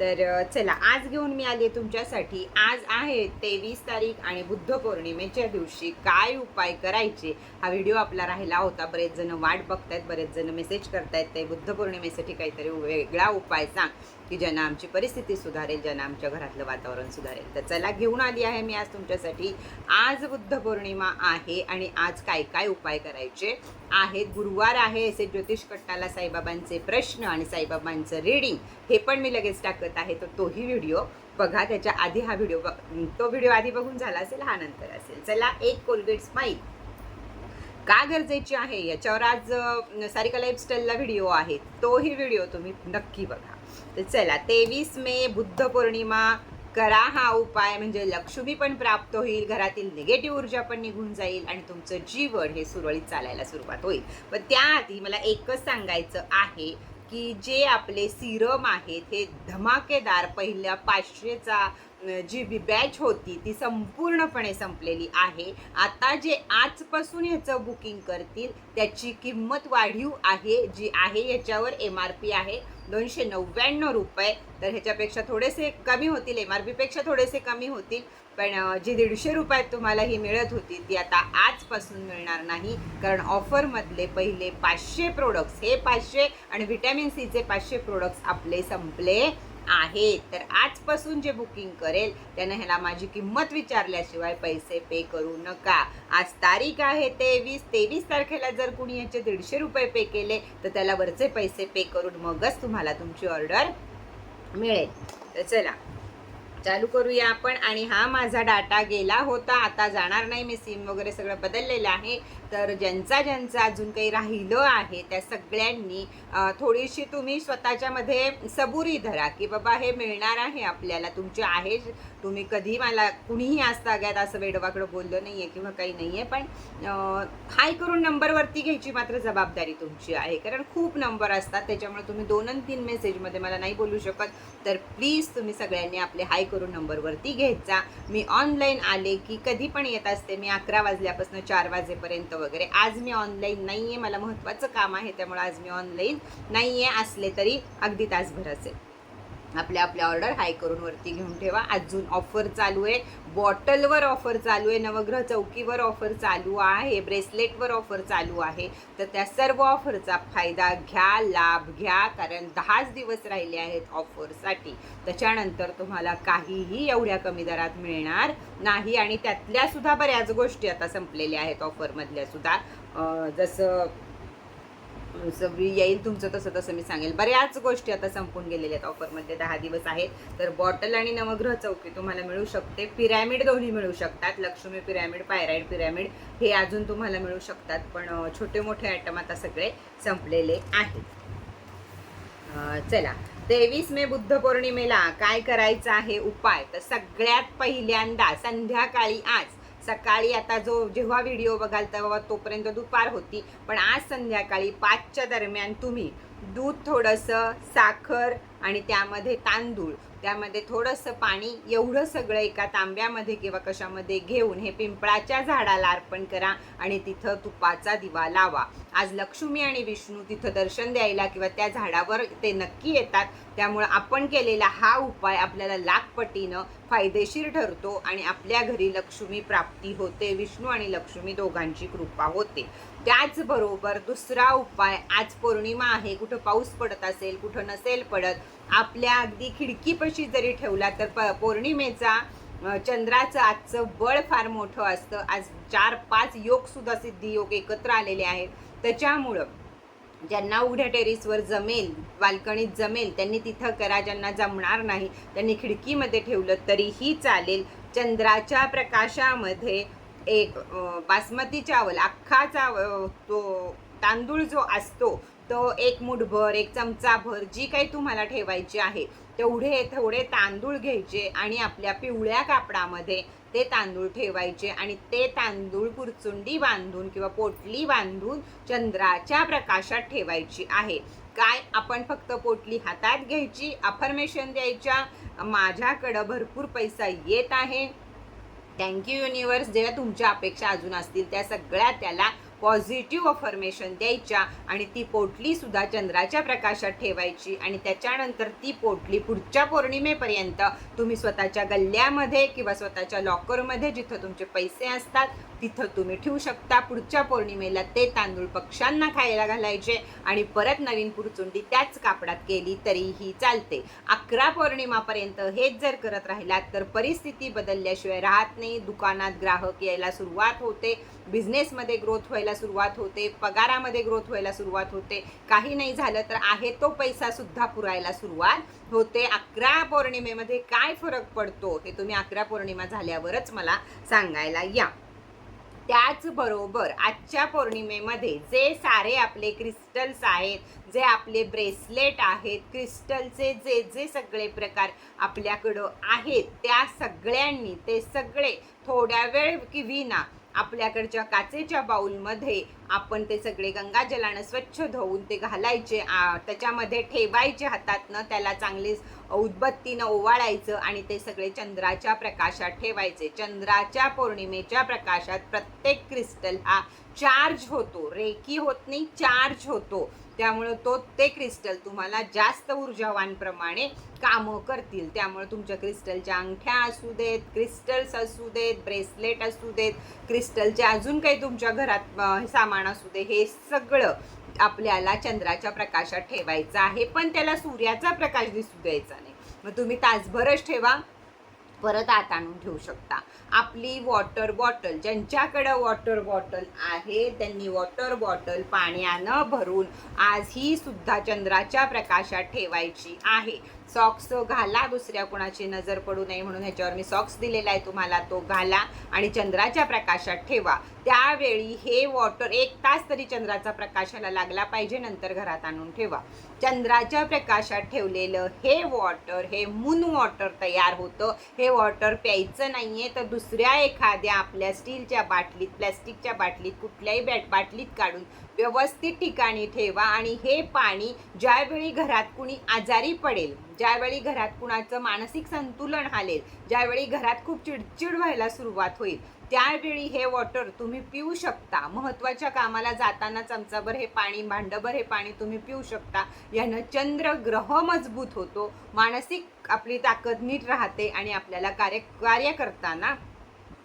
तर चला आज घेऊन मी आली आहे तुमच्यासाठी. आज आहे तेवीस तारीख आणि बुद्ध पौर्णिमेच्या दिवशी काय उपाय करायचे? हा व्हिडिओ आपला राहिला होता. बरेच जण वाट बघतायत बरेच जण मेसेज करतायत. ते बुद्ध पौर्णिमेसाठी काहीतरी वेगळा उपाय सांग की ज्यांना आमची परिस्थिती सुधारेल ज्यांना आमच्या घरातलं वातावरण सुधारेल. तर चला घेऊन आली आहे मी आज तुमच्यासाठी. आज बुद्ध पौर्णिमा आहे आणि आज काय काय उपाय करायचे? आहेत. गुरुवार आहे असे ज्योतिष कट्टाला साईबाबांचे प्रश्न आणि साईबाबांचं रीडिंग हे पण मी लगेच टाकत आहे. तर तोही व्हिडिओ बघा. त्याच्या आधी हा व्हिडिओ तो व्हिडिओ आधी बघून झाला असेल हा नंतर असेल. चला एक कोलगेट स्माईल का गरजेची आहे? याच्यावर आज सारिका लाईफस्टाईलला व्हिडिओ आहे तोही व्हिडिओ तुम्ही नक्की बघा. तर चला तेवीस मे बुद्ध पौर्णिमा करा हा उपाय म्हणजे लक्ष्मी पण प्राप्त होईल घरातील निगेटिव्ह ऊर्जा पण निघून जाईल आणि तुमचं जीवन हे सुरळीत चालायला सुरुवात होईल. पण त्याआधी मला एकच सांगायचं आहे की जे आपले सिरम आहेत हे धमाकेदार पहिल्या पाचशेचा जी बी बॅच होती ती संपूर्णपणे संपलेली आहे. आता जे आजपासून ह्याचं बुकिंग करतील त्याची किंमत वाढीव आहे जी आहे याच्यावर एम आर पी आहे. दोनशे नव्याण्णव रुपये. तर ह्याच्यापेक्षा थोडेसे कमी होतील एम आर पीपेक्षा थोडेसे कमी होतील. पण जी दीडशे रुपयात तुम्हाला ही मिळत होती ती आता आजपासून मिळणार नाही. कारण ऑफरमधले पहिले पाचशे प्रोडक्ट्स हे पाचशे आणि व्हिटॅमिन सीचे पाचशे प्रोडक्ट्स आपले संपले. आहेत तर आजपासून जे बुकिंग करेल त्यानं ह्याला माझी किंमत विचारल्याशिवाय पैसे पे करू नका. आज तारीख आहे तेवीस. तेवीस तारखेला जर कुणी याचे दीडशे रुपये पे केले तर त्याला वरचे पैसे पे करून मगच तुम्हाला तुमची ऑर्डर मिळेल. तर चला चालू करूया आपण. आणि हा माझा डाटा गेला होता. आता जाणार नाही. मी सिम वगैरे सगळं बदललेलं आहे. तर ज्यांचा ज्यांचा अजून काही राहिलं आहे त्या सगळ्यांनी थोडीशी तुम्ही स्वतःच्यामध्ये सबुरी धरा की बाबा हे मिळणार आहे आपल्याला तुमचे आहे तुम्ही कधी मला कुणीही आजतागायत असं वेडवाकडं बोललं नाही आहे किंवा काही नाही आहे पण हाय करून नंबरवरती घ्यायची मात्र जबाबदारी तुमची आहे. कारण खूप नंबर असतात त्याच्यामुळे तुम्ही दोन आणि तीन मेसेजमध्ये मला नाही बोलू शकत. तर प्लीज तुम्ही सगळ्यांनी आपले हाय करून नंबरवरती घ्यायचा. मी ऑनलाईन आले की कधी पण येत असते मी अकरा वाजल्यापासून चार वाजेपर्यंत वगैरे. आज मी ऑनलाईन नाही आहे मला महत्त्वाचं काम आहे त्यामुळे आज मी ऑनलाईन नाही आहे असले तरी अगदी तासभर असेल. आपल्या आपल्या ऑर्डर हाय करून वरती घेऊन ठेवा. अजून ऑफर चालू आहे. बॉटलवर ऑफर चालू आहे. नवग्रह चौकीवर ऑफर चालू आहे. ब्रेसलेटवर ऑफर चालू आहे. तर त्या सर्व ऑफरचा फायदा घ्या लाभ घ्या कारण दहाच दिवस राहिले आहेत ऑफरसाठी त्याच्यानंतर तुम्हाला काहीही एवढ्या कमी दरात मिळणार नाही आणि त्यातल्यासुद्धा बऱ्याच गोष्टी आता संपलेल्या आहेत ऑफरमधल्यासुद्धा जसं सगळी येईल तुमचं तसं तसं मी सांगेल. बऱ्याच गोष्टी आता संपून गेलेल्या आहेत ऑफरमध्ये. दहा दिवस आहेत. तर बॉटल आणि नवग्रह चौकी तुम्हाला मिळू शकते. पिरॅमिड दोन्ही मिळू शकतात. लक्ष्मी पिरॅमिड पायराईड पिरॅमिड हे अजून तुम्हाला मिळू शकतात. पण छोटे मोठे आयटम आता सगळे संपलेले आहेत. चला. तेवीस मे बुद्ध पौर्णिमेला काय करायचं आहे उपाय? तर सगळ्यात पहिल्यांदा संध्याकाळी आज सकाळी आता जो जेव्हा व्हिडिओ बघाल तेव्हा तोपर्यंत दुपार होती. पण आज संध्याकाळी पाचच्या दरम्यान तुम्ही दूध थोडंसं साखर आणि त्यामध्ये तांदूळ त्यामध्ये थोडंसं पाणी एवढं सगळं एका तांब्यामध्ये किंवा कशामध्ये घेऊन हे पिंपळाच्या झाडाला अर्पण करा आणि तिथं तुपाचा दिवा लावा. आज लक्ष्मी आणि विष्णू तिथं दर्शन द्यायला किंवा त्या झाडावर ते नक्की येतात. त्यामुळं आपण केलेला हा उपाय आपल्याला लाखपटीनं फायदेशीर ठरतो आणि आपल्या घरी लक्ष्मी प्राप्ती होते विष्णू आणि लक्ष्मी दोघांची कृपा होते. त्याचबरोबर दुसरा उपाय आज पौर्णिमा आहे कुठं पाऊस पडत असेल कुठं नसेल पडत आपल्या अगदी खिडकीपाशी जरी ठेवला तर प पौर्णिमेचा चंद्राचं आजचं बळ फार मोठं असतं. आज चार पाच योगसुद्धा सिद्धी योग एकत्र आलेले आहेत. त्याच्यामुळं ज्यांना उघड्या टेरिसवर जमेल बाल्कनीत जमेल त्यांनी तिथं करा ज्यांना जमणार नाही त्यांनी खिडकीमध्ये ठेवलं तरीही चालेल. चंद्राच्या प्रकाशामध्ये एक बासमती चावल अख्खा चाव तो तांदूळ जो असतो तो एक मुठभर एक चमचाभर जी काही तुम्हाला ठेवायची आहे तेवढे थोडे तांदूळ घ्यायचे आणि आपल्या पिवळ्या कापडामध्ये ते तांदूळ ठेवायचे आणि ते तांदूळ पुरचुंडी बांधून किंवा पोटली बांधून चंद्राच्या प्रकाशात ठेवायची आहे. काय आपण फक्त पोटली हातात घ्यायची अफर्मेशन द्यायच्या? माझ्याकडं भरपूर पैसा येत आहे. थँक्यू युनिवर्स जेव्हा तुमच्या अपेक्षा अजून असतील त्या सगळ्या त्याला पॉझिटिव्ह अफर्मेशन द्यायच्या आणि ती पोटली सुद्धा चंद्राच्या प्रकाशात ठेवायची आणि त्याच्यानंतर ती पोटली पुढच्या पौर्णिमेपर्यंत तुम्ही स्वतःच्या गल्ल्यामध्ये किंवा स्वतःच्या लॉकरमध्ये जिथं तुमचे पैसे असतात तिथं तुम्ही ठेवू शकता. पुढच्या पौर्णिमेला ते तांदूळ पक्ष्यांना खायला घालायचे. आणि परत नवीन पुरचुंडी त्याच कापडात केली तरीही चालते. अकरा पौर्णिमापर्यंत हेच जर करत राहिलात तर परिस्थिती बदलल्याशिवाय राहत नाही. दुकानात ग्राहक यायला सुरुवात होते. बिझनेसमध्ये ग्रोथ व्हायला सुरुवात होते. पगारामध्ये ग्रोथ व्हायला सुरुवात होते. काही नाही झालं तर आहे तो पैसा सुद्धा पुरायला सुरुवात होते. अकरा पौर्णिमेमध्ये काय फरक पडतो हे तुम्ही अकरा पौर्णिमा झाल्यावरच मला सांगायला या. त्याचबरोबर आजच्या पौर्णिमेमध्ये जे सारे आपले क्रिस्टल्स आहेत जे आपले ब्रेसलेट आहेत क्रिस्टलचे जे जे सगळे प्रकार आपल्याकडं आहेत त्या सगळ्यांनी ते सगळे थोड्या वेळ की विना आपल्याकडच्या काचेच्या बाऊलमध्ये आपण ते सगळे गंगाजलानं स्वच्छ धुवून ते घालायचे त्याच्यामध्ये ठेवायचे हातातनं त्याला चांगले उदबत्तीनं ओवाळायचं आणि ते सगळे चंद्राच्या प्रकाशात ठेवायचे. चंद्राच्या पौर्णिमेच्या प्रकाशात प्रत्येक क्रिस्टल हा चार्ज होतो रेकी होत नाही चार्ज होतो. त्यामुळं तो ते क्रिस्टल तुम्हाला जास्त ऊर्जावानप्रमाणे कामं करतील. त्यामुळे तुमच्या क्रिस्टलच्या अंगठ्या असू देत क्रिस्टल्स असू देत ब्रेसलेट असू देत क्रिस्टलचे अजून काही तुमच्या घरात सामान असू दे हे सगळं आपल्याला चंद्राच्या प्रकाशात ठेवायचं आहे. पण त्याला सूर्याचा प्रकाश दिसू द्यायचा नाही. मग तुम्ही तासभरच ठेवा. परत आत आणून ठेवू शकता. आपली वॉटर बॉटल ज्यांच्याकडं वॉटर बॉटल आहे त्यांनी वॉटर बॉटल पाण्यानं भरून आज ही सुद्धा चंद्राच्या प्रकाशात ठेवायची आहे. सॉक्स घाला दुसऱ्या कुणाची नजर पडू नये म्हणून ह्याच्यावर मी सॉक्स दिलेला आहे तुम्हाला तो घाला आणि चंद्राच्या प्रकाशात ठेवा. त्यावेळी हे वॉटर एक तास तरी चंद्राचा प्रकाशाला लागला पाहिजे नंतर घरात आणून ठेवा. चंद्राच्या प्रकाशात ठेवलेलं हे वॉटर हे मून वॉटर तयार होतं. हे वॉटर प्यायचं नाही आहे तर दुसऱ्या एखाद्या आपल्या स्टीलच्या बाटलीत प्लॅस्टिकच्या बाटलीत कुठल्याही बॅट बाटलीत काढून व्यवस्थित ठिकाणी ठेवा आणि हे पाणी ज्यावेळी घरात कुणी आजारी पडेल ज्यावेळी घरात कुणाचं मानसिक संतुलन हालेल ज्यावेळी घरात खूप चिडचिड व्हायला सुरुवात होईल त्यावेळी हे वॉटर तुम्ही पिऊ शकता. महत्त्वाच्या कामाला जाताना चमचाभर हे पाणी भांडभर हे पाणी तुम्ही पिऊ शकता. यानं चंद्र ग्रह मजबूत होतो. मानसिक आपली ताकद नीट राहते आणि आपल्याला कार्य कार्य करताना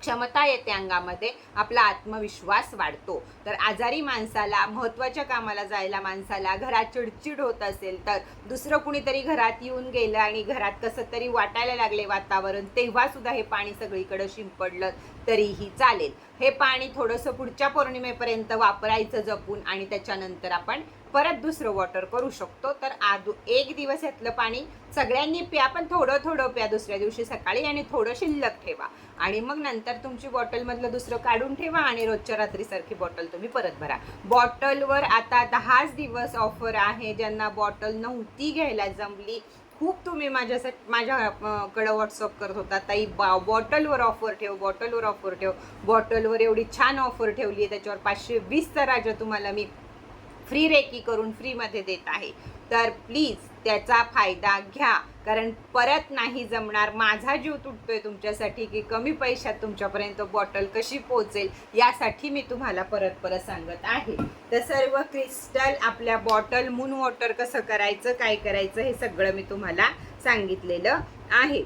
क्षमता येते अंगामध्ये आपला आत्मविश्वास वाढतो. तर आजारी माणसाला महत्त्वाच्या कामाला जायला माणसाला घरात चिडचिड होत असेल तर दुसरं कुणीतरी घरात येऊन गेलं आणि घरात कसं तरी वाटायला लागले वातावरण तेव्हा सुद्धा हे पाणी सगळीकडं शिंपडलं. तरीही चालेल. हे पाणी थोडंसं पुढच्या पौर्णिमेपर्यंत वापरायचं जपून आणि त्याच्यानंतर आपण परत दुसरं वॉटर करू शकतो. तर आदू एक दिवस यातलं पाणी सगळ्यांनी प्या पण थोडं थोडं प्या दुसऱ्या दिवशी सकाळी आणि थोडं शिल्लक ठेवा. आणि मग नंतर तुमची बॉटलमधलं दुसरं काढून ठेवा आणि रोजच्या रात्रीसारखी बॉटल तुम्ही परत भरा. बॉटलवर आता दहाच दिवस ऑफर आहे ज्यांना बॉटल नव्हती घ्यायला जमली. खूप तुम्ही माझ्यासाठी माझ्याकडं व्हॉट्सअप करत होता. ताई बा बॉटलवर ऑफर ठेव बॉटलवर ऑफर ठेव. बॉटलवर एवढी छान ऑफर ठेवली आहे. त्याच्यावर पाचशे वीस राजा तुम्हाला मी फ्री रेकी करून फ्रीमध्ये देत आहे. तर प्लीज त्याचा फायदा घ्या. कारण परत नाही जमणार. माझा जीव तुटतोय तुमच्यासाठी की कमी पैशात तुमच्यापर्यंत बॉटल कशी पोहोचेल यासाठी मी तुम्हाला परत परत सांगत आहे. तर सर्व क्रिस्टल आपल्या बॉटल मून वॉटर कसं करायचं काय करायचं हे सगळं मी तुम्हाला सांगितलेलं आहे.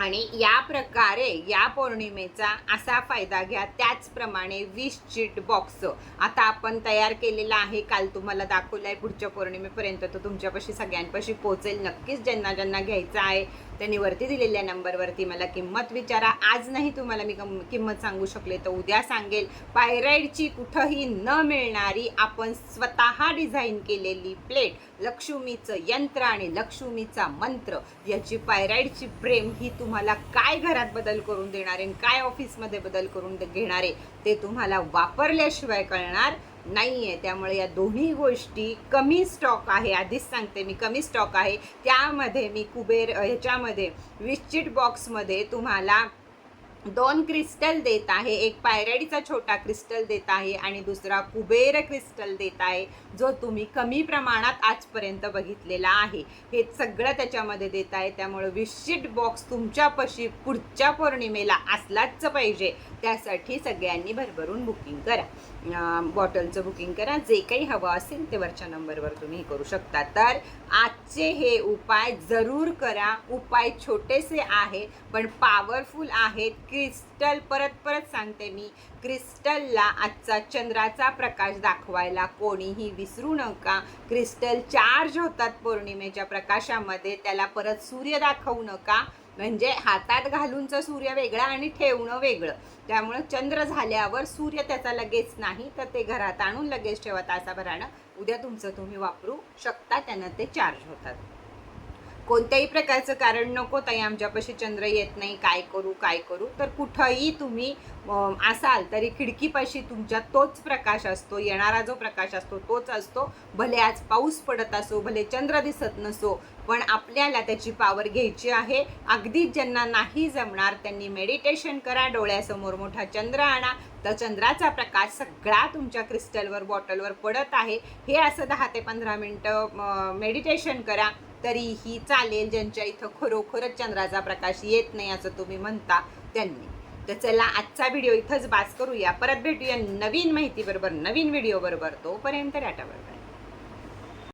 आणि या प्रकारे या पौर्णिमेचा असा फायदा घ्या. त्याचप्रमाणे वीस चीट बॉक्स. आता आपण तयार केलेला आहे. काल तुम्हाला दाखवलं आहे पुढच्या पौर्णिमेपर्यंत. तो तुमच्यापाशी सगळ्यांपाशी पोहोचेल नक्कीच. ज्यांना ज्यांना घ्यायचं आहे त्यांनी वरती दिलेल्या नंबरवरती मला किंमत विचारा. आज नाही तुम्हाला मी कम किंमत सांगू शकले तर उद्या सांगेल. पायराईडची कुठंही न मिळणारी आपण स्वतः डिझाईन केलेली प्लेट लक्ष्मीचं यंत्र आणि लक्ष्मीचा मंत्र याची पायराईडची प्रेम ही तुम्हाला काय घरात बदल करून देणार आहे काय ऑफिसमध्ये बदल करून घेणार आहे ते तुम्हाला वापरल्याशिवाय कळणार नाही आहे त्यामुळे या दोन्ही गोष्टी कमी स्टॉक आहे. आधीच सांगते मी कमी स्टॉक आहे. त्यामध्ये मी कुबेर ह्याच्यामध्ये विश्चिट बॉक्समध्ये तुम्हाला दोन क्रिस्टल देत आहे. एक पायरडीचा छोटा क्रिस्टल देत आहे आणि दुसरा कुबेर क्रिस्टल देत आहे जो तुम्ही कमी प्रमाणात आजपर्यंत बघितलेला आहे. हे सगळं त्याच्यामध्ये देत आहे. त्यामुळे विशिट बॉक्स तुमच्यापाशी पुढच्या पौर्णिमेला असलाच पाहिजे. त्यासाठी सगळ्यांनी भरभरून बुकिंग करा. बॉटलचं बुकिंग करा. जे काही हवं असेल ते वरच्या नंबरवर तुम्ही करू शकता. तर आजचे हे उपाय जरूर करा. उपाय छोटेसे आहेत पण पॉवरफुल आहेत. क्रिस्टल परत परत सांगते मी. क्रिस्टलला आजचा चंद्राचा प्रकाश दाखवायला कोणीही विसरू नका. क्रिस्टल चार्ज होतात पौर्णिमेच्या प्रकाशामध्ये त्याला परत सूर्य दाखवू नका. म्हणजे हातात घालूनचं सूर्य वेगळा आणि ठेवणं वेगळं. त्यामुळं चंद्र झाल्यावर सूर्य त्याचा लगेच नाही तर ते घरात आणून लगेच ठेवा तासाभरानं. उद्या तुमचं तुम्ही वापरू शकता त्यानं ते चार्ज होतात. कोणत्याही प्रकारचं कारण नको ताई आमच्यापाशी चंद्र येत नाही काय करू काय करू. तर कुठंही तुम्ही असाल तरी खिडकीपाशी तुमच्या तोच प्रकाश असतो येणारा जो प्रकाश असतो तोच असतो. भले आज पाऊस पडत असो भले चंद्र दिसत नसो पण आपल्याला त्याची पावर घ्यायची आहे. अगदी ज्यांना नाही जमणार त्यांनी मेडिटेशन करा डोळ्यासमोर मोठा चंद्र आणा. तर चंद्राचा प्रकाश सगळा तुमच्या क्रिस्टलवर बॉटलवर पडत आहे. हे असं दहा ते पंधरा मिनटं मेडिटेशन करा. तरीही चालेल ज्यांच्या इथं खरोखरच चंद्राचा प्रकाश येत नाही असं तुम्ही म्हणता त्यांनी. तर चला आजचा व्हिडिओ इथंच बास करूया. परत भेटूया नवीन माहिती बरोबर नवीन व्हिडिओ बरोबर. तोपर्यंत डाटा बरोबर